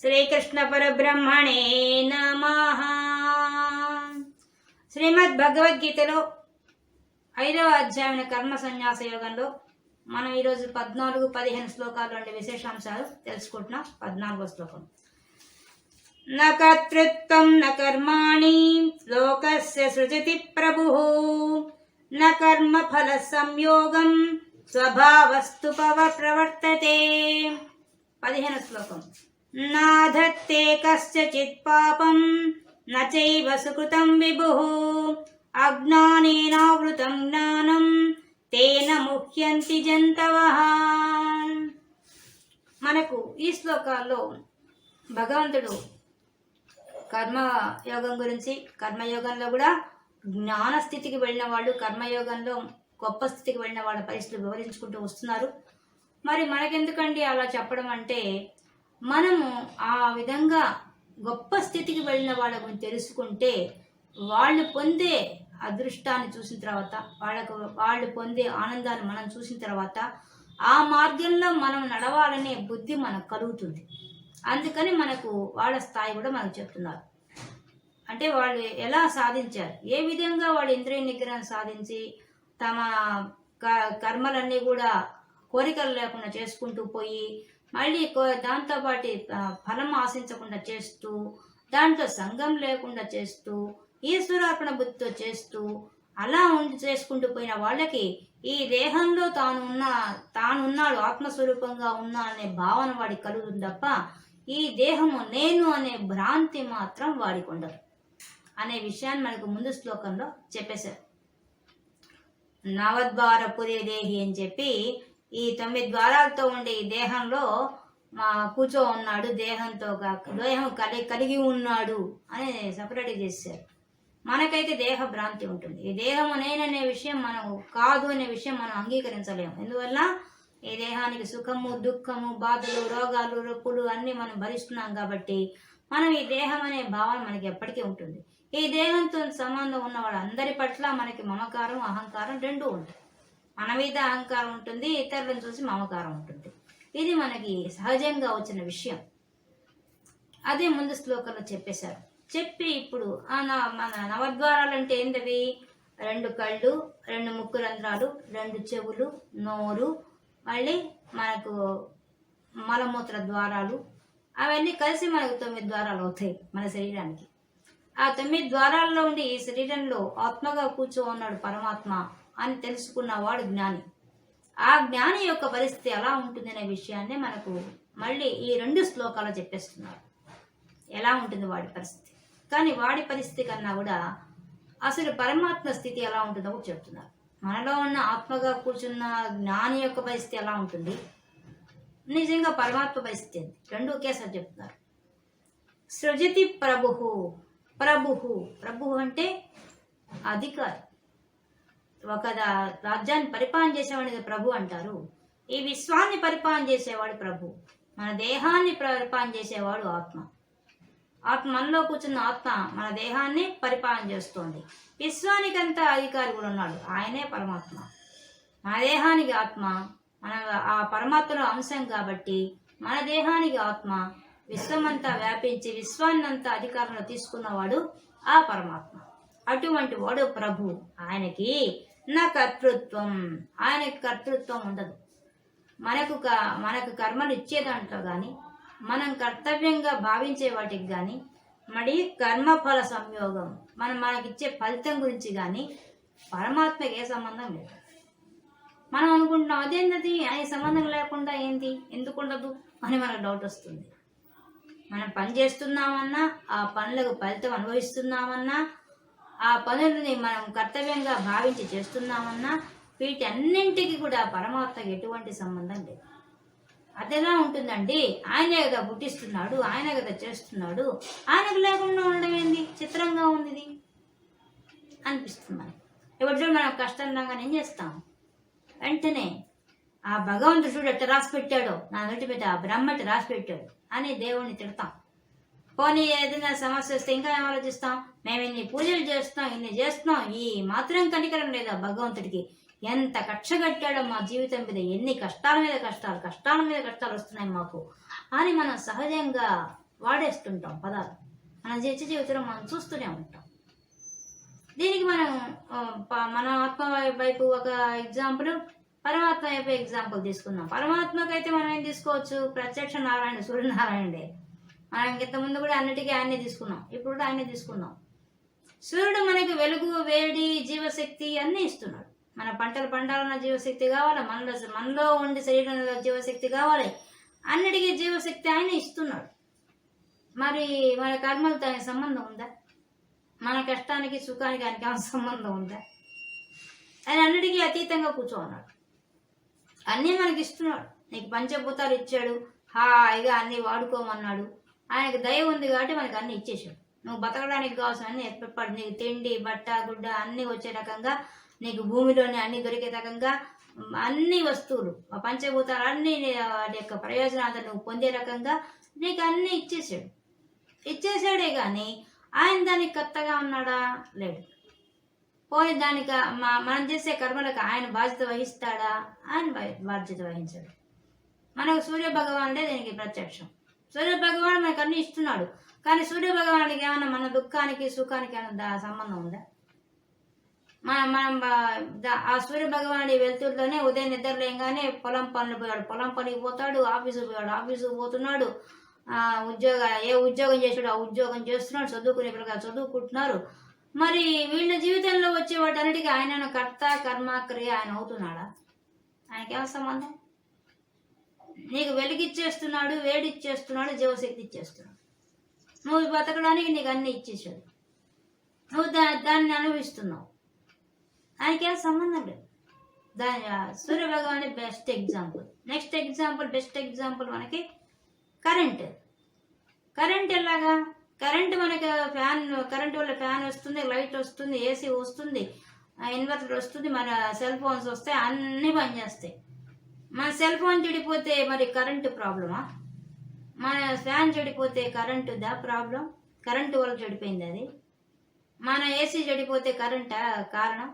శ్రీకృష్ణ పరబ్రహ్మణే నమ. శ్రీమద్ భగవద్గీతలో ఐదవ అధ్యాయమైన కర్మ సన్యాస యోగంలో మనం ఈరోజు పద్నాలుగు పదిహేను శ్లోకాలు వంటి విశేషాంశాలు తెలుసుకుంటున్నాం. పద్నాలుగో శ్లోకం. నకర్తృత్వం న కర్మాణి లోకస్య సృజతి ప్రభు. న కర్మ ఫల సంయోగం స్వభావస్తు పవ ప్రవర్తతే. పదిహేను శ్లోకం. నాధత్తే కస్యచిత్ పాపం న చైవ సుకృతం విభు అజ్ఞానేనావృతం జ్ఞానం తేన ముహ్యంతి జంతవ మనకు ఈ శ్లోకాల్లో భగవంతుడు కర్మయోగం గురించి కర్మయోగంలో కూడా జ్ఞాన స్థితికి వెళ్ళిన వాళ్ళు కర్మయోగంలో గొప్ప స్థితికి వెళ్ళిన వాళ్ళ పరిస్థితులు వివరించుకుంటూ వస్తున్నారు. మరి మనకెందుకండి అలా చెప్పడం అంటే మనము ఆ విధంగా గొప్ప స్థితికి వెళ్ళిన వాళ్ళ గురించి తెలుసుకుంటే వాళ్ళు పొందే అదృష్టాన్ని చూసిన తర్వాత వాళ్ళకు వాళ్ళు పొందే ఆనందాన్ని మనం చూసిన తర్వాత ఆ మార్గంలో మనం నడవాలనే బుద్ధి మనకు కలుగుతుంది. అందుకని మనకు వాళ్ళ స్థాయి కూడా మనకు చెప్తున్నారు. అంటే వాళ్ళు ఎలా సాధించారు? ఏ విధంగా వాళ్ళు ఇంద్రియ నిగ్రహం సాధించి తమ క- కర్మలన్నీ కూడా కోరికలు లేకుండా చేసుకుంటూ పోయి మళ్ళీ కో- దాంతోపాటు ఫలం ఆశించకుండా చేస్తూ దాంట్లో సంఘం లేకుండా చేస్తూ ఈశ్వరార్పణ బుద్ధితో చేస్తూ అలా ఉండి చేసుకుంటూ పోయిన వాళ్ళకి ఈ దేహంలో తాను ఉన్న తానున్నాడు ఆత్మస్వరూపంగా ఉన్నా అనే భావన వాడికి కలుగుతుంది తప్ప ఈ దేహము నేను అనే భ్రాంతి మాత్రం వాడికి ఉండదు. అనే విషయాన్ని మనకు ముందు శ్లోకంలో చెప్పేశారు. నవద్వార పురే దేహి అని చెప్పి ఈ తొమ్మిది ద్వారాలతో ఉండే ఈ దేహంలో మా కూర్చో ఉన్నాడు దేహంతో కాక దేహం కలి కలిగి ఉన్నాడు అని సపరేట్ చేశారు. మనకైతే దేహ భ్రాంతి ఉంటుంది. ఈ దేహము నేననే విషయం మనం కాదు అనే విషయం మనం అంగీకరించలేము. ఎందువల్ల? ఈ దేహానికి సుఖము దుఃఖము బాధలు రోగాలు రొప్పులు అన్నీ మనం భరిస్తున్నాం కాబట్టి మనం ఈ దేహం అనే భావన మనకి ఎప్పటికీ ఉంటుంది. ఈ దేహంతో సంబంధం ఉన్న వాళ్ళందరి పట్ల మనకి మమకారం అహంకారం రెండూ ఉంటాయి. మన మీద అహంకారం ఉంటుంది ఇతరులను చూసి మమకారం ఉంటుంది. ఇది మనకి సహజంగా వచ్చిన విషయం. అదే ముందు శ్లోకంలో చెప్పేశారు. చెప్పి ఇప్పుడు ఆ మన నవద్వారాలు అంటే ఏంటవి? రెండు కళ్ళు రెండు ముక్కు రంధ్రాలు రెండు చెవులు నోరు మళ్ళీ మనకు మలమూత్ర ద్వారాలు. అవన్నీ కలిసి మనకు తొమ్మిది ద్వారాలు అవుతాయి మన శరీరానికి. ఆ తొమ్మిది ద్వారాల్లో ఉండి ఈ శరీరంలో ఆత్మగా కూర్చో ఉన్నాడు పరమాత్మ. అని తెలుసుకున్నవాడు జ్ఞాని. ఆ జ్ఞాని యొక్క పరిస్థితి ఎలా ఉంటుందనే విషయాన్ని మనకు మళ్ళీ ఈ రెండు శ్లోకాలు చెప్పేస్తున్నారు. ఎలా ఉంటుంది వాడి పరిస్థితి? కానీ వాడి పరిస్థితి కన్నా కూడా అసలు పరమాత్మ స్థితి ఎలా ఉంటుందో కూడా చెప్తున్నారు. మనలో ఉన్న ఆత్మగా కూర్చున్న జ్ఞాని యొక్క పరిస్థితి ఎలా ఉంటుంది? నిజంగా పరమాత్మ పరిస్థితి రెండు ఒకేసారి చెప్తున్నారు. సృజతి ప్రభు ప్రభు ప్రభు అంటే అధికారి. ఒక రాజ్యాన్ని పరిపాలన చేసేవాడిని ప్రభు అంటారు. ఈ విశ్వాన్ని పరిపాలన చేసేవాడు ప్రభు. మన దేహాన్ని పరిపాలన చేసేవాడు ఆత్మ. ఆత్మ మనలో కూర్చున్న ఆత్మ మన దేహాన్ని పరిపాలన చేస్తోంది. విశ్వానికంతా అధికారి కూడా ఉన్నాడు. ఆయనే పరమాత్మ. మన దేహానికి ఆత్మ మన ఆ పరమాత్మలో అంశం కాబట్టి మన దేహానికి ఆత్మ విశ్వమంతా వ్యాపించి విశ్వాన్నంతా అధికారంలో తీసుకున్నవాడు ఆ పరమాత్మ. అటువంటి వాడు ప్రభు. ఆయనకి నా కర్తృత్వం. ఆయనకి కర్తృత్వం ఉండదు. మనకు క- మనకు కర్మలు ఇచ్చేదాంట్లో కానీ మనం కర్తవ్యంగా భావించే వాటికి కానీ మరి కర్మఫల సంయోగం మనం మనకిచ్చే ఫలితం గురించి కానీ పరమాత్మకి ఏ సంబంధం లేదు. మనం అనుకుంటున్నాం అదేంటది? ఆయన సంబంధం లేకుండా ఏంటి? ఎందుకు ఉండదు? అని మనకు డౌట్ వస్తుంది. మనం పని చేస్తున్నామన్నా ఆ పనులకు ఫలితం అనుభవిస్తున్నామన్నా ఆ పనులని మనం కర్తవ్యంగా భావించి చేస్తున్నామన్నా వీటన్నింటికి కూడా పరమాత్మకి ఎటువంటి సంబంధం లేదు. అదెలా ఉంటుందండి. ఆయనే కదా పుట్టిస్తున్నాడు ఆయన కదా చేస్తున్నాడు. ఆయనకు లేకుండా ఉండడం ఏంది? చిత్రంగా ఉంది ఇది. అనిపిస్తుంది మనకి. ఇప్పుడు మనం కష్టం రాగానే ఏం చేస్తాం? వెంటనే ఆ భగవంతుడు చూడు ఎట్ట రాసి పెట్టాడో నా నోటి మీద ఆ బ్రహ్మ రాసి పెట్టాడు అని దేవుణ్ణి తిడతాం. పోనీ ఏదైనా సమస్య వస్తే ఇంకా ఏం ఆలోచిస్తాం? మేము ఇన్ని పూజలు చేస్తాం ఇన్ని చేస్తున్నాం. ఈ మాత్రం కనికరం లేదా భగవంతుడికి. ఎంత కక్ష కట్టాడో మా జీవితం మీద ఎన్ని కష్టాల మీద కష్టాలు కష్టాల మీద కష్టాలు వస్తున్నాయి మాకు అని మనం సహజంగా వాడేస్తుంటాం పదాలు. మన నిత్య జీవితంలో మనం చూస్తూనే ఉంటాం. దీనికి మనం ప- మన ఆత్మ వైపు ఒక ఎగ్జాంపుల్ పరమాత్మ వైపు ఎగ్జాంపుల్ తీసుకుందాం. పరమాత్మకైతే మనం ఏం తీసుకోవచ్చు? ప్రత్యక్ష నారాయణ సూర్యనారాయణే మనం ఇంత ముందు కూడా అన్నిటికీ ఆయన్ని తీసుకున్నాం. ఇప్పుడు కూడా ఆయన్ని తీసుకున్నాం. సూర్యుడు మనకి వెలుగు వేడి జీవశక్తి అన్నీ ఇస్తున్నాడు. మన పంటలు పండాలన్న జీవశక్తి కావాలి మనలో మనలో ఉండి శరీరంలో జీవశక్తి కావాలి. అన్నిటికీ జీవశక్తి ఆయన ఇస్తున్నాడు. మరి మన కర్మలతో ఆయన సంబంధం ఉందా? మన కష్టానికి సుఖానికి ఆయనకి సంబంధం ఉందా? ఆయన అన్నిటికీ అతీతంగా కూర్చోన్నాడు. అన్నీ మనకి ఇస్తున్నాడు. నీకు పంచభూతాలు ఇచ్చాడు. హాయిగా అన్నీ వాడుకోమన్నాడు. ఆయనకు దయ ఉంది కాబట్టి మనకు అన్ని ఇచ్చేసాడు నువ్వు బతకడానికి కావాల్సిన అన్ని ఎప్పటి నీకు తిండి బట్ట గుడ్డ అన్నీ వచ్చే రకంగా నీకు భూమిలోని అన్ని దొరికే రకంగా అన్ని వస్తువులు ఆ పంచభూతాలు అన్ని నీ- వాటి యొక్క ప్రయోజనాలు నువ్వు పొందే రకంగా నీకు అన్నీ ఇచ్చేసాడు ఇచ్చేసాడే కానీ ఆయన దానికి కొత్తగా ఉన్నాడా? లేడు. పోయి దానికి మా- మనం చేసే కర్మలకు ఆయన బాధ్యత వహిస్తాడా? ఆయన బాధ్యత వహించాడు. మనకు సూర్య భగవానుడే దీనికి ప్రత్యక్షం. సూర్య భగవాన్ మనకు అన్ని ఇస్తున్నాడు. కానీ సూర్య భగవానుడికి ఏమైనా మన దుఃఖానికి సుఖానికి ఏమైనా దా- సంబంధం ఉందా? మన మనం ఆ సూర్య భగవానుడి వెళ్తుల్లోనే ఉదయం నిద్ర లేగానే పొలం పనులు పోయాడు. పొలం పనికి పోతాడు ఆఫీసు పోయాడు. ఆఫీసు పోతున్నాడు. ఉద్యోగ ఏ ఉద్యోగం చేసాడు ఆ ఉద్యోగం చేస్తున్నాడు. చదువుకునే ప్రకారం చదువుకుంటున్నారు. మరి వీళ్ళ జీవితంలో వచ్చే వాటన్నిటికీ ఆయన కర్త కర్మ క్రియ ఆయన అవుతున్నాడా? ఆయనకేం సంబంధం? నీకు వెలిగిచ్చేస్తున్నాడు వేడిచ్చేస్తున్నాడు జీవశక్తి ఇచ్చేస్తున్నాడు. నువ్వు బతకడానికి నీకు అన్ని ఇచ్చేసాడు నువ్వు దా దాన్ని అనుభవిస్తున్నావు. ఆయనకేం సంబంధం లేదు. దాని Surya Bhagwan best example next example best example మనకి కరెంట్. కరెంట్ ఎలాగా? కరెంట్ మనకి ఫ్యాన్ కరెంట్ వల్ల ఫ్యాన్ వస్తుంది లైట్ వస్తుంది ఏసీ వస్తుంది ఇన్వర్టర్ వస్తుంది మన సెల్ ఫోన్స్ వస్తాయి అన్నీ పనిచేస్తాయి. మన సెల్ ఫోన్ చెడిపోతే మరి కరెంటు ప్రాబ్లమా మన ఫ్యాన్ చెడిపోతే కరెంటు దా ప్రాబ్లం కరెంటు వల్ల చెడిపోయింది అది? మన ఏసీ చెడిపోతే కరెంటా కారణం?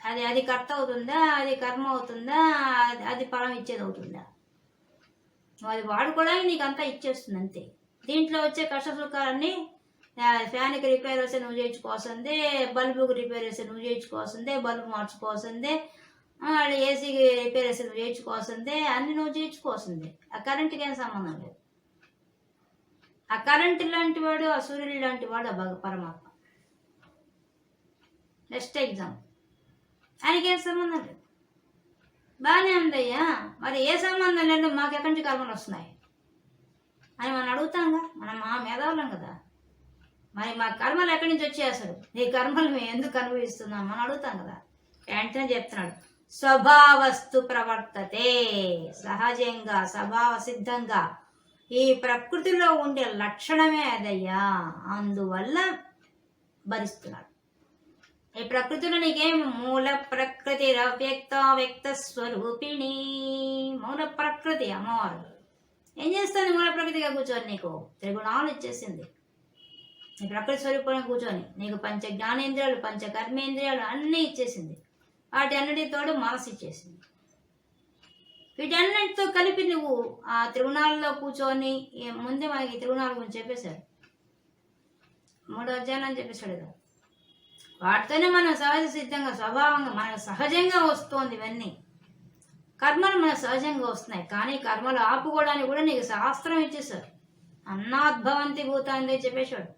అది అది కర్త అవుతుందా? అది కర్మ అవుతుందా? అది- అది ఫలం ఇచ్చేది అవుతుందా? అది వాడుకోవడానికి నీకు అంతా ఇచ్చేస్తుంది అంతే. దీంట్లో వచ్చే కష్ట సుఖాలన్నీ ఫ్యాన్కి రిపేర్ వస్తే నువ్వు చేయించుకోవాల్సిందే బల్బుకి రిపేర్ వస్తే నువ్వు చేయించుకోవాల్సిందే బల్బు మార్చుకోవాల్సిందే వాళ్ళు ఏసీకి రిపేర్ వస్తే చేయించుకోవాల్సిందే అన్ని నువ్వు చేయించుకోవాల్సిందే. ఆ కరెంట్కి ఏం సంబంధం లేదు. ఆ కరెంట్ లాంటి వాడు ఆ సూర్యుడు లాంటి వాడు ఆ భగ పరమాత్మ. నెక్స్ట్ ఎగ్జామ్ ఆయనకి ఏం సంబంధం లేదు. బాగానే ఉందయ్యా. మరి ఏ సంబంధం లేదు మాకు ఎక్కడి నుంచి కర్మలు వస్తున్నాయి? అని మనం అడుగుతాంగా మనం మా మేధావులం కదా. మరి మా కర్మలు ఎక్కడి నుంచి వచ్చాయి అసలు? నీ కర్మలు మేము ఎందుకు అనుభవిస్తున్నాం? మనం అడుగుతాం కదా. వెంటనే చెప్తున్నాడు. స్వభావస్తు ప్రవర్తతే. సహజంగా స్వభావ సిద్ధంగా. ఈ ప్రకృతిలో ఉండే లక్షణమే అదయ్యా. అందువల్ల భరిస్తున్నాడు. ఈ ప్రకృతిలో నీకేం మూల ప్రకృతి వ్యక్త వ్యక్త స్వరూపిణి? మూల ప్రకృతి అమ్మవారు ఏం చేస్తుంది మూల ప్రకృతిగా కూర్చొని నీకు? త్రిగుణాలు ఇచ్చేసింది. నీ ప్రకృతి స్వరూపంగా కూర్చొని నీకు పంచ జ్ఞానేంద్రియాలు పంచ కర్మేంద్రియాలు అన్నీ ఇచ్చేసింది. వాటి అన్నిటితోడు మనసు ఇచ్చేసింది వీటన్నిటితో కలిపి నువ్వు ఆ త్రిగుణాల్లో కూర్చొని ముందే మనకి ఈ త్రిగుణాల గురించి చెప్పేశాడు. మూడో అధ్యాయం అని చెప్పేశాడు కదా. వాటితోనే మనం సహజ సిద్ధంగా స్వభావంగా మనకు సహజంగా వస్తుంది ఇవన్నీ. కర్మలు మనకు సహజంగా వస్తున్నాయి. కానీ కర్మలు ఆపుకోవడానికి కూడా నీకు శాస్త్రం ఇచ్చేసారు అన్నాద్భవంతి భూతాన్ని చెప్పేశాడు.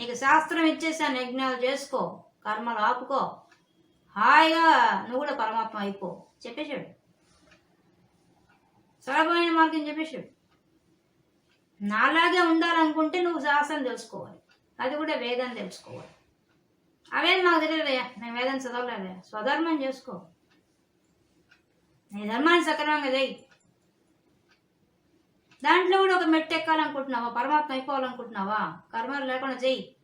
నీకు శాస్త్రం ఇచ్చేసాను యజ్ఞాలు చేసుకో కర్మలు ఆపుకో. హాయిగా నువ్వు కూడా పరమాత్మ అయిపో. చెప్పేశాడు. సరళమైన మార్గం చెప్పేశాడు. నాలాగే ఉండాలనుకుంటే నువ్వు సాహసం తెలుసుకోవాలి. అది కూడా వేదం తెలుసుకోవాలి. అవేం మాకు తెలియదయ్యా మేము వేదం చదవలేదయ్యా స్వధర్మం చేసుకో. నీ ధర్మాన్ని సక్రమంగా చేయి. దాంట్లో కూడా ఒక మెట్టు ఎక్కాలనుకుంటున్నావా? పరమాత్మ అయిపోవాలనుకుంటున్నావా? కర్మలు లేకుండా చెయ్యి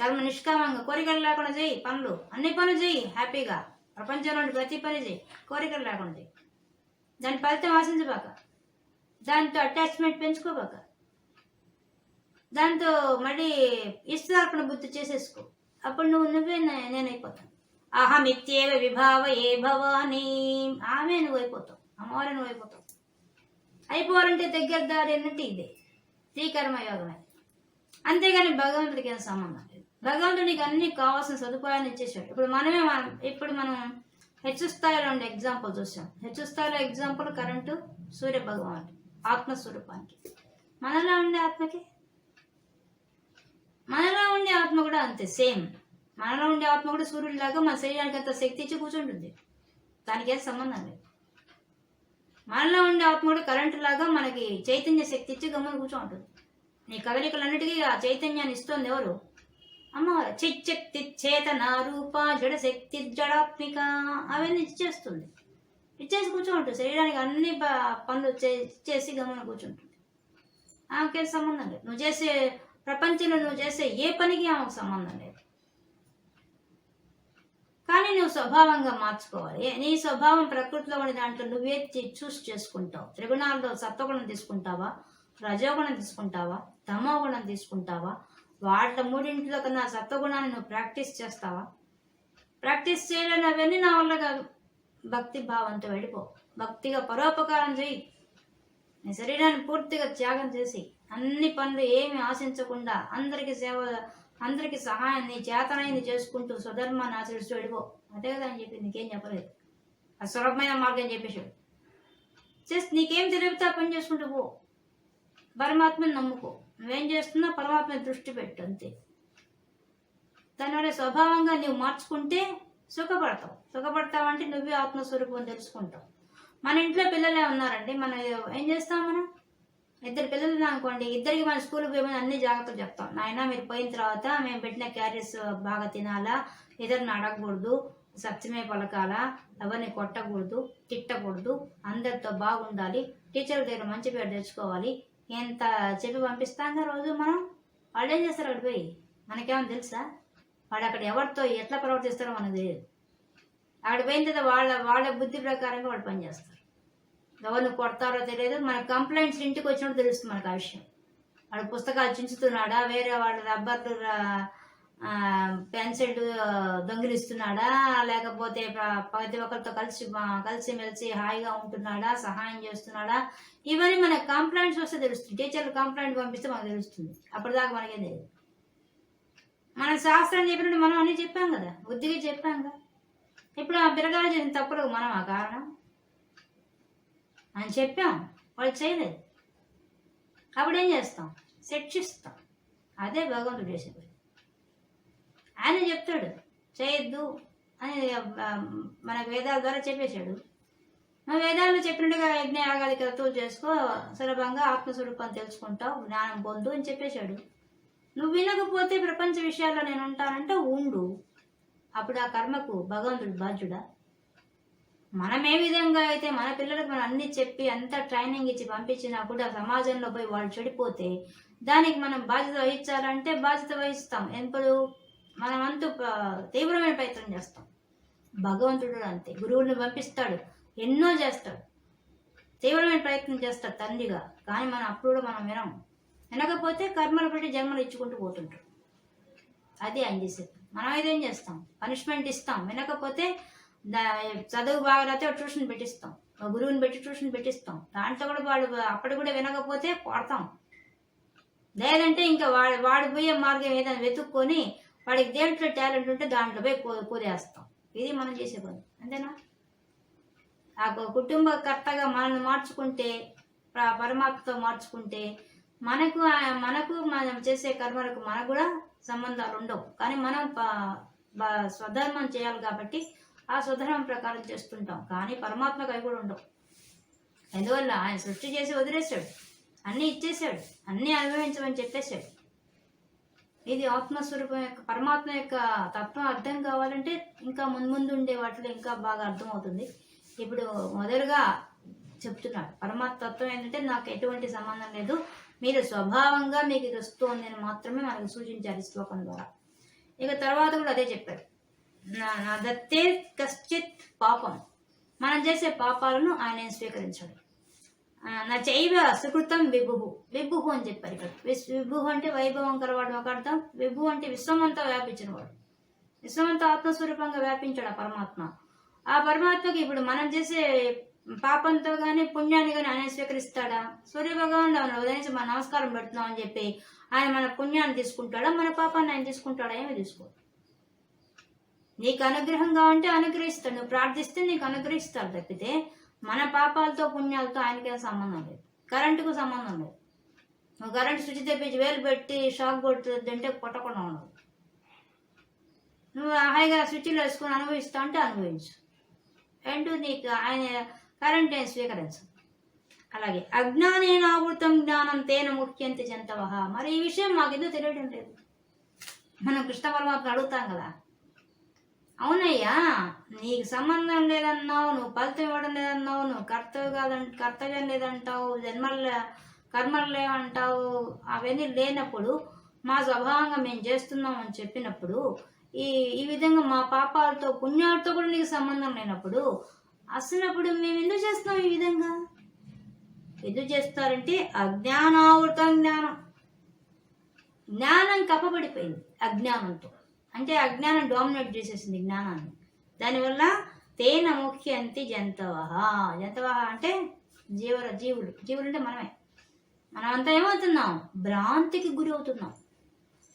కర్మ నిష్కామంగా కోరికలు లేకుండా చేయి పనులు అన్ని పనులు చెయ్యి హ్యాపీగా. ప్రపంచంలోని ప్రతి పని చెయ్యి కోరికలు లేకుండా చెయ్యి దాని ఫలితం ఆశించబాక. దాంతో అటాచ్మెంట్ పెంచుకోబాక. దాంతో మళ్ళీ ఇష్టార్పణ బుద్ధి చేసేసుకో. అప్పుడు నువ్వు నువ్వే నే- నేనైపోతాను. అహమిత్యేవ విభావ ఏ భవానీ. ఆమె నువ్వు అయిపోతావు అమ్మవారి నువ్వు అయిపోతావు అయిపోవాలంటే దగ్గర దారి అన్నట్టు ఇదే. శ్రీకర్మ యోగమే. అంతేగాని భగవంతుడికి ఏం సంబంధం లేదు. భగవంతుడికి అన్ని కావాల్సిన సదుపాయాలు ఇచ్చేసాడు. ఇప్పుడు మనమే మనం ఇప్పుడు మనం హెచ్చు స్థాయిలో ఉండే ఎగ్జాంపుల్ చూసాం. హెచ్చు స్థాయిలో ఎగ్జాంపుల్ కరెంటు సూర్య భగవానుడు ఆత్మస్వరూపానికి మనలో ఉండే ఆత్మకి? మనలో ఉండే ఆత్మ కూడా అంతే సేమ్ మనలో ఉండే ఆత్మ కూడా సూర్యుడిలాగా మన శరీరానికి అంత శక్తి ఇచ్చి కూర్చుంటుంది. దానికి ఏం సంబంధం లేదు. మనలో ఉండే ఆత్మ కూడా కరెంటు లాగా మనకి చైతన్య శక్తి ఇచ్చి గమ్మున కూర్చోంటుంది. నీ కదలికలన్నిటికీ ఆ చైతన్యాన్ని ఇస్తుంది ఎవరు? అమ్మవారు చిచ్చక్తి చేతన రూప జడ శక్తి జడాత్మిక. అవన్నీ ఇచ్చేస్తుంది. ఇచ్చేసి కూర్చోంటుంది శరీరానికి అన్ని ప- పనులు చే- ఇచ్చేసి గమనం కూర్చుంటుంది. ఆమెకే సంబంధం లేదు. నువ్వు చేసే ప్రపంచంలో నువ్వు చేసే ఏ పనికి ఆమెకు సంబంధం లేదు. కానీ నువ్వు స్వభావంగా మార్చుకోవాలి. ఏ- నీ స్వభావం ప్రకృతిలో ఉన్న దాంట్లో నువ్వే తి- చూస్ చేసుకుంటావు. త్రిగుణాల్లో సత్వగుణం తీసుకుంటావా? రజోగుణం తీసుకుంటావా? తమోగుణం తీసుకుంటావా? వాళ్ళ మూడింటిలో కన్నా సత్వగుణాన్ని నువ్వు ప్రాక్టీస్ చేస్తావా? ప్రాక్టీస్ చేయలేని అవన్నీ నా వల్ల కాదు. భక్తి భావంతో వెళ్ళిపో. భక్తిగా పరోపకారం చేయి నీ శరీరాన్ని పూర్తిగా త్యాగం చేసి అన్ని పనులు ఏమి ఆశించకుండా అందరికి సేవ అందరికి సహాయం నీ చేతనైంది చేసుకుంటూ స్వధర్మాన్ని ఆచరిస్తూ వెళ్ళిపో. అదే కదా అని చెప్పి నీకేం చెప్పలేదు. ఆ సులభమైన మార్గం చెప్పేశాడు. జస్ట్ నీకేం తెలివితే పని చేసుకుంటూ పో. పరమాత్మని నమ్ముకో. నువ్వేం చేస్తున్నా పరమాత్మ దృష్టి పెట్టు అంతే. దానివల్ల స్వభావంగా నువ్వు మార్చుకుంటే సుఖపడతావు. సుఖపడతావు అంటే నువ్వే ఆత్మస్వరూపం తెలుసుకుంటావు. మన ఇంట్లో పిల్లలే ఉన్నారండి మనం ఏం చేస్తాం మనం? ఇద్దరు పిల్లలు అనుకోండి ఇద్దరికి మన స్కూల్కి పోయి అన్ని జాగ్రత్తలు చెప్తాం. నాయన మీరు పోయిన తర్వాత మేము పెట్టిన క్యారీస్ బాగా తినాలా? ఇద్దరిని అడగకూడదు. సత్యమే పలకాలా? ఎవరిని కొట్టకూడదు తిట్టకూడదు. అందరితో బాగుండాలి. టీచర్ దగ్గర మంచి పేరు తెచ్చుకోవాలి. ఎంత చెప్పి పంపిస్తాం కదా రోజు మనం వాళ్ళు ఏం చేస్తారు అక్కడ పోయి? మనకేమైనా తెలుసా? వాడు అక్కడ ఎవరితో ఎట్లా ప్రవర్తిస్తారో మనకు తెలియదు. అక్కడ పోయిన తర్వాత వాళ్ళ వాళ్ళ బుద్ధి ప్రకారంగా వాళ్ళు పనిచేస్తారు ఎవరిని కొడతారో తెలియదు. మన కంప్లైంట్స్ ఇంటికి వచ్చినప్పుడు తెలుస్తుంది మనకు ఆ విషయం. వాడు పుస్తకాలు చించుతున్నాడా? వేరే వాళ్ళ రబ్బర్లు పెన్సిల్ దొంగిలిస్తున్నాడా? లేకపోతే ప్రతి ఒక్కరితో కలిసి కలిసి మెలిసి హాయిగా ఉంటున్నాడా? సహాయం చేస్తున్నాడా? ఇవన్నీ మన కంప్లైంట్స్ వస్తే తెలుస్తుంది. టీచర్లు కంప్లైంట్ పంపిస్తే మనకు తెలుస్తుంది. అప్పటిదాకా మనకేం తెలియదు మన శాస్త్రం చెప్పినట్టు మనం అన్నీ చెప్పాం కదా. బుద్ధిగా చెప్పాం కదా. ఇప్పుడు ఆ పిల్లగాడు చేసిన తప్పులు మనం ఆ కారణం? అని చెప్పాం. వాళ్ళు చేయలేదు. అప్పుడు ఏం చేస్తాం? శిక్షిస్తాం. అదే భగవంతుడు చేసే ఆయన చెప్తాడు చేయొద్దు అని మన మనకు వేదాల ద్వారా చెప్పేశాడు. మన వేదాల్లో చెప్పినట్టుగా యజ్ఞ యాగాది క్రతువులు చేసుకో సులభంగా ఆత్మస్వరూపం తెలుసుకుంటావు జ్ఞానం పొందు అని చెప్పేశాడు. నువ్వు వినకపోతే ప్రపంచ విషయాల్లో నేను ఉంటానంటే ఉండు. అప్పుడు ఆ కర్మకు భగవంతుడు బాధ్యుడా? మనం ఏ విధంగా అయితే మన పిల్లలకు మనం అన్ని చెప్పి అంత ట్రైనింగ్ ఇచ్చి పంపించినా కూడా సమాజంలో పోయి వాళ్ళు చెడిపోతే దానికి మనం బాధ్యత వహించాలంటే బాధ్యత వహిస్తాం. ఎప్పుడు మనం అంతు తీవ్రమైన ప్రయత్నం చేస్తాం. భగవంతుడు అంతే. గురువుని పంపిస్తాడు. ఎన్నో చేస్తాడు. తీవ్రమైన ప్రయత్నం చేస్తాడు తండ్రిగా. కానీ మనం అప్పుడు కూడా మనం వినం వినకపోతే కర్మలు పెట్టి జన్మలు ఇచ్చుకుంటూ పోతుంటారు. అది ఆయన చేసేది. మనం అయితే ఏం చేస్తాం? పనిష్మెంట్ ఇస్తాం. వినకపోతే చదువు బాగా ట్యూషన్ పెట్టిస్తాం. గురువుని పెట్టి ట్యూషన్ పెట్టిస్తాం. దాంట్లో కూడా వాళ్ళు అప్పటి కూడా వినకపోతే కొడతాం. లేదంటే ఇంకా వాడు వాడు పోయే మార్గం ఏదైనా వెతుక్కొని వాడికి దేంట్లో టాలెంట్ ఉంటే దాంట్లో పోయి కూ- కూరేస్తాం ఇది మనం చేసే పని. అంతేనా? ఆ కుటుంబకర్తగా కుటుంబ కర్తగా మనల్ని మార్చుకుంటే పరమాత్మతో మార్చుకుంటే మనకు మనకు మనం చేసే కర్మలకు మనకు కూడా సంబంధాలు ఉండవు. కానీ మనం స్వధర్మం చేయాలి కాబట్టి ఆ స్వధర్మం ప్రకారం చేస్తుంటాం. కానీ పరమాత్మకు అవి కూడా ఉండవు. ఎందువల్ల? ఆయన సృష్టి చేసి వదిలేశాడు. అన్నీ ఇచ్చేసాడు అన్నీ అనుభవించమని చెప్పేశాడు. ఇది ఆత్మస్వరూపం యొక్క పరమాత్మ యొక్క తత్వం అర్థం కావాలంటే ఇంకా ముందు ముందు ఉండే వాటిలో ఇంకా బాగా అర్థమవుతుంది. ఇప్పుడు మొదలుగా చెప్తున్నాడు పరమాత్మ తత్వం ఏంటంటే నాకు ఎటువంటి సంబంధం లేదు మీరు స్వభావంగా మీకు ఇది వస్తుంది అని మాత్రమే మనకు సూచించారు శ్లోకం ద్వారా. ఇక తర్వాత కూడా అదే చెప్పారు నా నా దత్తే కశ్చిత్ పాపం. మనం చేసే పాపాలను ఆయన స్వీకరించాడు. నా చైవ సుకృతం విభుహు విభుహు అని చెప్పారు ఇక్కడ. విస్- విభుహు అంటే వైభవం కలవాడు ఒక అర్థం. విభు అంటే విశ్వమంతా వ్యాపించిన వాడు విశ్వమంతా ఆత్మస్వరూపంగా వ్యాపించాడు ఆ పరమాత్మ. ఆ పరమాత్మకి ఇప్పుడు మనం చేసే పాపంతో కానీ పుణ్యాన్ని కానీ ఆయన స్వీకరిస్తాడా? సూర్య ఆయన ఉదయించి మన నమస్కారం పెడుతున్నాం అని చెప్పి ఆయన మన పుణ్యాన్ని తీసుకుంటాడా? మన పాపాన్ని ఆయన తీసుకుంటాడా? ఏమి తీసుకో నీకు అనుగ్రహం ఉంటే అనుగ్రహిస్తాడు. నువ్వు ప్రార్థిస్తే నీకు అనుగ్రహిస్తాడు తప్పితే మన పాపాలతో పుణ్యాలతో ఆయనకేం సంబంధం లేదు. కరెంటుకు సంబంధం లేదు. నువ్వు కరెంట్ స్విచ్ తెప్పించి వేలు పెట్టి షాక్ కొడుతుందంటే కొట్టకుండా ఉండవు నువ్వు హాయిగా స్విచ్లు వేసుకుని అనుభవిస్తా అంటే అనుభవించు. రెండు నీకు ఆయన కరెంట్ ఏం స్వీకరించు అలాగే అజ్ఞానేనావృతం జ్ఞానం తేన ముఖ్యంతి జంతవహ. మరి ఈ విషయం మాకెందుకు తెలియడం లేదు? మనం కృష్ణ పరమాత్మ అడుగుతాం కదా. అవునయ్యా నీకు సంబంధం లేదన్నావు నువ్వు ఫలితం ఇవ్వడం లేదన్నావు నువ్వు కర్తవ్యం కాదంట కర్తవ్యం లేదంటావు జన్మలు కర్మలు లేవంటావు అవన్నీ లేనప్పుడు మా స్వభావంగా మేము చేస్తున్నాం అని చెప్పినప్పుడు ఈ ఈ విధంగా మా పాపాలతో పుణ్యాలతో కూడా నీకు సంబంధం లేనప్పుడు అసలప్పుడు మేము ఎందుకు చేస్తున్నాం ఈ విధంగా? ఎందుకు చేస్తారంటే అజ్ఞానావృతం జ్ఞానం. జ్ఞానం కప్పబడిపోయింది అజ్ఞానంతో. అంటే అజ్ఞానం డామినేట్ చేసేసింది జ్ఞానాన్ని. దానివల్ల తేన ముఖ్యంతి జంతవహ జంతవహ అంటే జీవుల జీవులు జీవులు అంటే మనమే. మనమంతా ఏమవుతున్నాం? భ్రాంతికి గురి అవుతున్నాం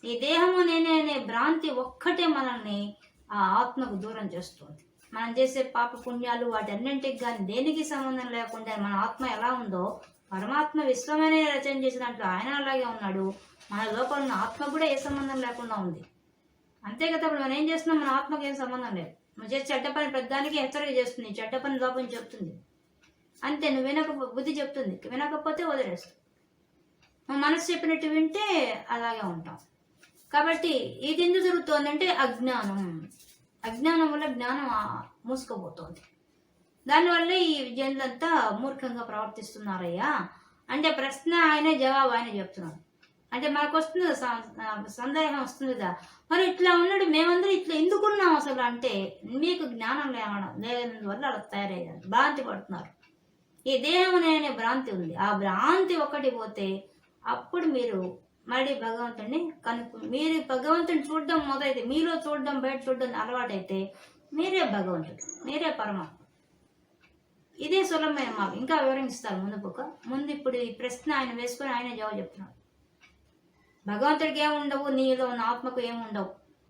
ఈ దేహము నేనే అనే భ్రాంతి ఒక్కటే మనల్ని ఆ ఆత్మకు దూరం చేస్తుంది. మనం చేసే పాప పుణ్యాలు వాటన్నింటికి కానీ దేనికి సంబంధం లేకుండా మన ఆత్మ ఎలా ఉందో పరమాత్మ విశ్వమనే రచన చేసినట్లు ఆయన అలాగే ఉన్నాడు. మన లోపల ఉన్న ఆత్మ కూడా ఏ సంబంధం లేకుండా ఉంది. అంతే కదా ఇప్పుడు మనం ఏం చేస్తున్నాం? మన ఆత్మకి ఏం సంబంధం లేదు. నువ్వు చేసే చెడ్డ పని పెద్దానికి హెచ్చరిక చేస్తుంది. చెడ్డ పని లోపం చెప్తుంది. అంతే నువ్వు వినక బుద్ధి చెప్తుంది. వినకపోతే వదిలేస్తావు. మా మనసు చెప్పినట్టు వింటే అలాగే ఉంటాం కాబట్టి ఇది ఎందుకు జరుగుతోందంటే అజ్ఞానం. అజ్ఞానం వల్ల జ్ఞానం మూసుకోబోతోంది దానివల్ల ఈ జనులంతా మూర్ఖంగా ప్రవర్తిస్తున్నారయ్యా. అంటే ప్రశ్న ఆయనే జవాబు ఆయన చెప్తున్నాడు. అంటే మనకు వస్తుంది కదా సందేహం వస్తుంది కదా. మరి ఇట్లా ఉన్నాడు మేమందరం ఇట్లా ఎందుకున్నాం అసలు అంటే మీకు జ్ఞానం లేవడం లేనందువల్ల అలా తయారయ్యారు. భ్రాంతి పడుతున్నారు. ఈ దేహం అనే భ్రాంతి ఉంది. ఆ భ్రాంతి ఒకటి పోతే అప్పుడు మీరు మళ్ళీ భగవంతుడిని కనుక్కు మీరు భగవంతుని చూడడం మొదలైతే మీలో చూడడం బయట చూడడం అలవాటైతే మీరే భగవంతుడు మీరే పరమాత్మ. ఇదే సులభమైన మాకు ఇంకా వివరిస్తారు ముందు పక్క ముందు ఇప్పుడు ఈ ప్రశ్న ఆయన వేసుకొని ఆయన జవాబు చెప్తున్నాడు. భగవంతుడికి ఏముండవు నీలో ఉన్న ఆత్మకు ఏముండవు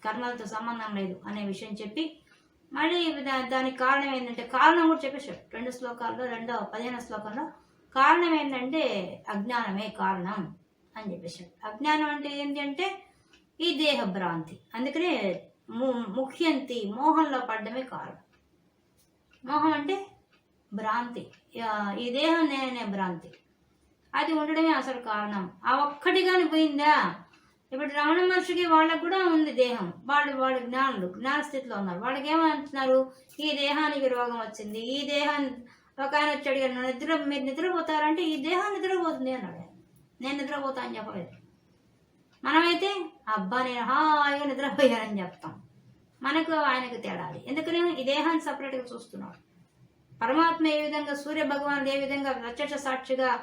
కర్మలతో సంబంధం లేదు అనే విషయం చెప్పి మళ్ళీ దా- దానికి కారణం ఏంటంటే కారణం కూడా చెప్పేశాడు. రెండు శ్లోకాల్లో రెండో పదిహేను శ్లోకంలో కారణం ఏంటంటే అజ్ఞానమే కారణం అని చెప్పేశాడు. అజ్ఞానం అంటే ఏంటి అంటే ఈ దేహ భ్రాంతి అందుకనే ము- ముఖ్యంతి మోహంలో పడ్డమే కారణం. మోహం అంటే భ్రాంతి. ఈ దేహం నేనే భ్రాంతి. అది ఉండడమే అసలు కారణం. ఆ ఒక్కటి కానీ పోయిందా? ఇప్పుడు రమణ మహర్షికి వాళ్ళకు కూడా ఉంది దేహం. వాళ్ళు వాళ్ళు జ్ఞానులు జ్ఞాన స్థితిలో ఉన్నారు. వాళ్ళకి ఏమంటున్నారు ఈ దేహానికి రోగం వచ్చింది. ఈ దేహాన్ని ఒక ఆయన వచ్చాడు నిద్ర మీరు నిద్రపోతారంటే ఈ దేహం నిద్రపోతుంది అన్నాడు నేను నిద్రపోతా అని చెప్పలేదు. మనమైతే అబ్బా నేను హాయిగా నిద్రపోయానని చెప్తాం. మనకు ఆయనకు తేడాలి ఎందుకని ఈ దేహాన్ని సపరేట్గా చూస్తున్నాడు. పరమాత్మ ఏ విధంగా సూర్య భగవాన్ ఏ విధంగా ప్రత్యక్ష సాక్షిగా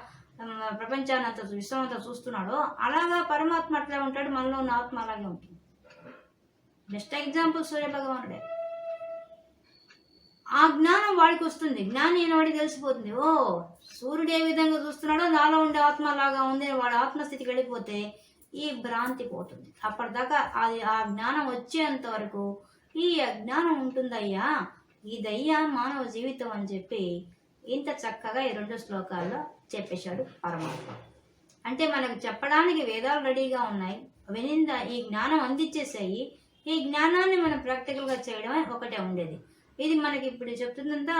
ప్రపంచాన్ని అంతా విశ్వం అంతా చూస్తున్నాడో. అలాగా పరమాత్మ అట్లా ఉంటాడు మనలో ఉన్న ఆత్మ అలాగే ఉంటుంది. బెస్ట్ ఎగ్జాంపుల్ సూర్య భగవానుడే. ఆ జ్ఞానం వాడికి వస్తుంది. జ్ఞానం అయిన వాడికి తెలిసిపోతుంది. ఓ సూర్యుడు ఏ విధంగా చూస్తున్నాడో నాలో ఉండే ఆత్మ లాగా ఉంది అని వాడు ఆత్మస్థితికి వెళ్ళిపోతే ఈ భ్రాంతి పోతుంది. అప్పటిదాకా అది ఆ జ్ఞానం వచ్చేంత వరకు ఈ అజ్ఞానం ఉంటుందయ్యా ఇదయ్యా మానవ జీవితం అని చెప్పి ఇంత చక్కగా ఈ రెండు శ్లోకాల్లో చెప్పేశాడు పరమాత్మ. అంటే మనకు చెప్పడానికి వేదాలు రెడీగా ఉన్నాయి. వినింద? ఈ జ్ఞానం అందించేసాయి ఈ జ్ఞానాన్ని మనం ప్రాక్టికల్గా చేయడమే ఒకటే ఉండేది. ఇది మనకి ఇప్పుడు చెప్తుందంతా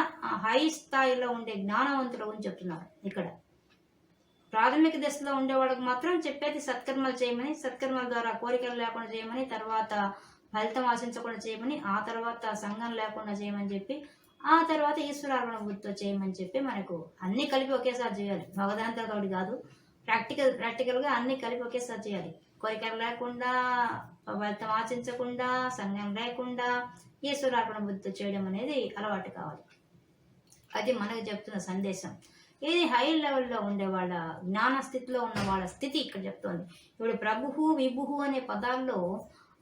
హై స్థాయిలో ఉండే జ్ఞానవంతుల గురించి చెప్తున్నారు ఇక్కడ. ప్రాథమిక దశలో ఉండేవాడికి మాత్రం చెప్పేది సత్కర్మలు చేయమని సత్కర్మల ద్వారా కోరికలు లేకుండా చేయమని తర్వాత ఫలితం ఆశించకుండా చేయమని ఆ తర్వాత సంఘం లేకుండా చేయమని చెప్పి ఆ తర్వాత ఈశ్వరార్పణ గుర్తు చేయమని చెప్పి మనకు అన్ని కలిపి ఒకేసారి చేయాలి. భగవదాంతతోటి కాదు ప్రాక్టికల్ ప్రాక్టికల్గా అన్ని కలిపి ఒకేసారి చేయాలి. కోరికలు లేకుండా ఫలితం ఆచించకుండా సంఘం లేకుండా ఈశ్వరార్పణ బుద్ధితో చేయడం అనేది అలవాటు కావాలి. అది మనకు చెప్తున్న సందేశం. ఇది హై లెవెల్లో ఉండే వాళ్ళ జ్ఞాన స్థితిలో ఉన్న వాళ్ళ స్థితి ఇక్కడ చెప్తోంది. ఇప్పుడు ప్రభుహు విభుహు అనే పదాల్లో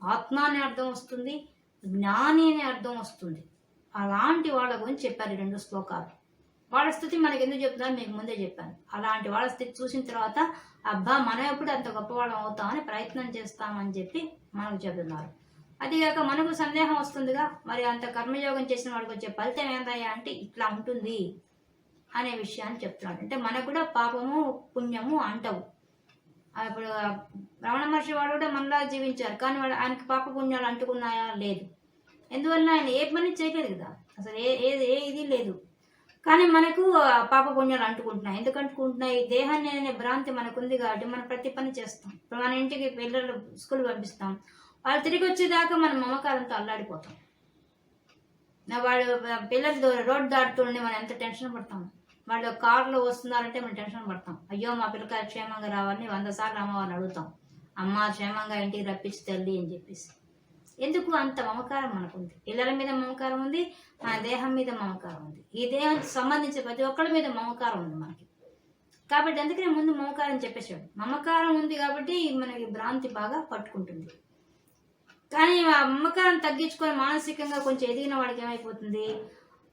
ఆత్మ అనే అర్థం వస్తుంది జ్ఞాని అనే అర్థం వస్తుంది. అలాంటి వాళ్ళ గురించి చెప్పారు రెండు శ్లోకాలు. వాళ్ళ స్థితి మనకి ఎందుకు చెప్తున్నారు మీకు ముందే చెప్పాను. అలాంటి వాళ్ళ స్థితి చూసిన తర్వాత అబ్బా మనం ఎప్పుడు అంత గొప్పవాళ్ళం అవుతామని ప్రయత్నం చేస్తామని చెప్పి మనకు చెబుతున్నారు. అదిగాక మనకు సందేహం వస్తుందిగా మరి అంత కర్మయోగం చేసిన వాడికి వచ్చే ఫలితం ఏందయ్యా అంటే ఇట్లా ఉంటుంది అనే విషయాన్ని చెప్తున్నాడు. అంటే మనకు కూడా పాపము పుణ్యము అంటవు. ఇప్పుడు రమణ మహర్షి వాడు కూడా మనలా జీవించారు కానీ వాడు ఆయనకి పాప పుణ్యాలు అంటుకున్నాయా? లేదు. ఎందువల్ల ఆయన ఏ పని చేయలేదు కదా? అసలు ఏ ఏ ఏ ఇది లేదు. కానీ మనకు ఆ పాప పుణ్యాలు అంటుకుంటున్నాయి. ఎందుకు అంటుకుంటున్నాయి దేహాన్ని అనే భ్రాంతి మనకుంది కాబట్టి మనం ప్రతి పని చేస్తాం. ఇప్పుడు మన ఇంటికి పిల్లలు స్కూల్ పంపిస్తాం. వాళ్ళు తిరిగి వచ్చేదాకా మనం మమకారంతో అల్లాడిపోతాం. వాళ్ళు పిల్లలు రోడ్డు దాటుతుండే మనం ఎంత టెన్షన్ పడతాం? వాళ్ళు కారులో వస్తున్నారంటే మనం టెన్షన్ పడతాం. అయ్యో మా పిల్లకాయ క్షేమంగా రావాలని వంద సార్లు అమ్మవారిని అడుగుతాం. అమ్మ క్షేమంగా ఇంటికి రప్పించి తల్లి అని చెప్పేసి. ఎందుకు అంత మమకారం మనకుంది పిల్లల మీద మమకారం ఉంది మన దేహం మీద మమకారం ఉంది. ఈ దేహానికి సంబంధించిన ప్రతి ఒక్కరి మీద మమకారం ఉంది మనకి. కాబట్టి అందుకనే ముందు మమకారం చెప్పేసాడు మమకారం ఉంది కాబట్టి మనకి భ్రాంతి బాగా పట్టుకుంటుంది. కానీ ఆ మమకారం తగ్గించుకొని మానసికంగా కొంచెం ఎదిగిన వాడికి ఏమైపోతుంది?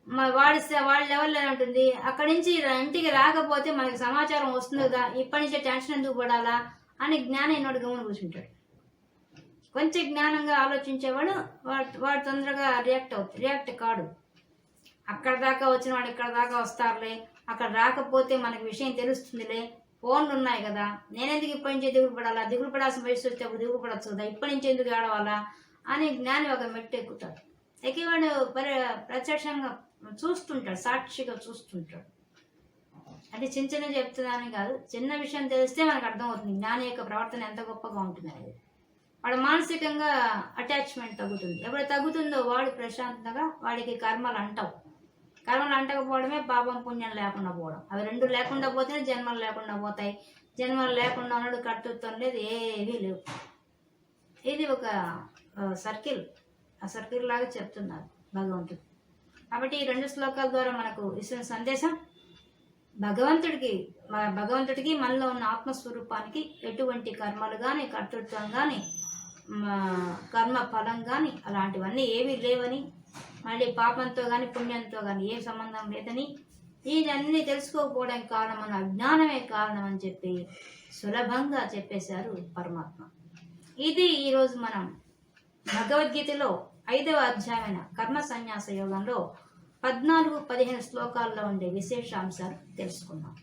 వాడి వాళ్ళ వాడి లెవెల్లో ఉంటుంది. అక్కడి నుంచి ఇంటికి రాకపోతే మనకి సమాచారం వస్తుందా ఇప్పటి నుంచే టెన్షన్ ఎందుకు పడాలా? అని జ్ఞానం ఎన్నోడు గమని కూర్చుంటాడు. కొంచెం జ్ఞానంగా ఆలోచించేవాడు వాడు వాడు తొందరగా రియాక్ట్ అవుతుంది రియాక్ట్ కాడు. అక్కడ దాకా వచ్చిన వాడు ఇక్కడ దాకా వస్తారులే అక్కడ రాకపోతే మనకు విషయం తెలుస్తుందిలే ఫోన్లు ఉన్నాయి కదా నేనెందుకు ఇప్పటి నుంచే దిగులు పడాలా దిగులు పడాల్సిన వయసు వస్తే అప్పుడు దిగులు పడచ్చు కదా ఇప్పటి నుంచి ఎందుకు ఆడవాలా అని జ్ఞాని ఒక మెట్టు ఎక్కుతాడు ఎక్కేవాడు పరి ప్రత్యక్షంగా చూస్తుంటాడు సాక్షిగా చూస్తుంటాడు. అది చిన్న చిన్న చెప్తుందని కాదు చిన్న విషయం తెలిస్తే మనకు అర్థమవుతుంది జ్ఞాని యొక్క ప్రవర్తన ఎంత గొప్పగా ఉంటుంది అనేది వాడు మానసికంగా అటాచ్మెంట్ తగ్గుతుంది. ఎప్పుడు తగ్గుతుందో వాడు ప్రశాంతంగా వాడికి కర్మలు అంటావు. కర్మలు అంటకపోవడమే పాపం పుణ్యం లేకుండా పోవడం. అవి రెండు లేకుండా పోతేనే జన్మలు లేకుండా పోతాయి. జన్మలు లేకుండా ఉన్నాడు కర్తృత్వం లేదు ఏవీ లేవు. ఇది ఒక సర్కిల్ ఆ సర్కిల్ లాగా చెప్తున్నారు భగవంతుడు. కాబట్టి ఈ రెండు శ్లోకాల ద్వారా మనకు ఇస్తున్న సందేశం భగవంతుడికి మన భగవంతుడికి మనలో ఉన్న ఆత్మస్వరూపానికి ఎటువంటి కర్మలు కానీ కర్తృత్వం కానీ కర్మ ఫలం కానీ అలాంటివన్నీ ఏమీ లేవని మళ్ళీ పాపంతో కానీ పుణ్యంతో కానీ ఏ సంబంధం లేదని ఇవన్నీ తెలుసుకోకపోవడానికి కారణం మన అజ్ఞానమే కారణం అని చెప్పి సులభంగా చెప్పేశారు పరమాత్మ. ఇది ఈరోజు మనం భగవద్గీతలో ఐదవ అధ్యాయమైన కర్మ సన్యాస యోగంలో పద్నాలుగు పదిహేను శ్లోకాల్లో ఉండే విశేషాంశాలు తెలుసుకున్నాం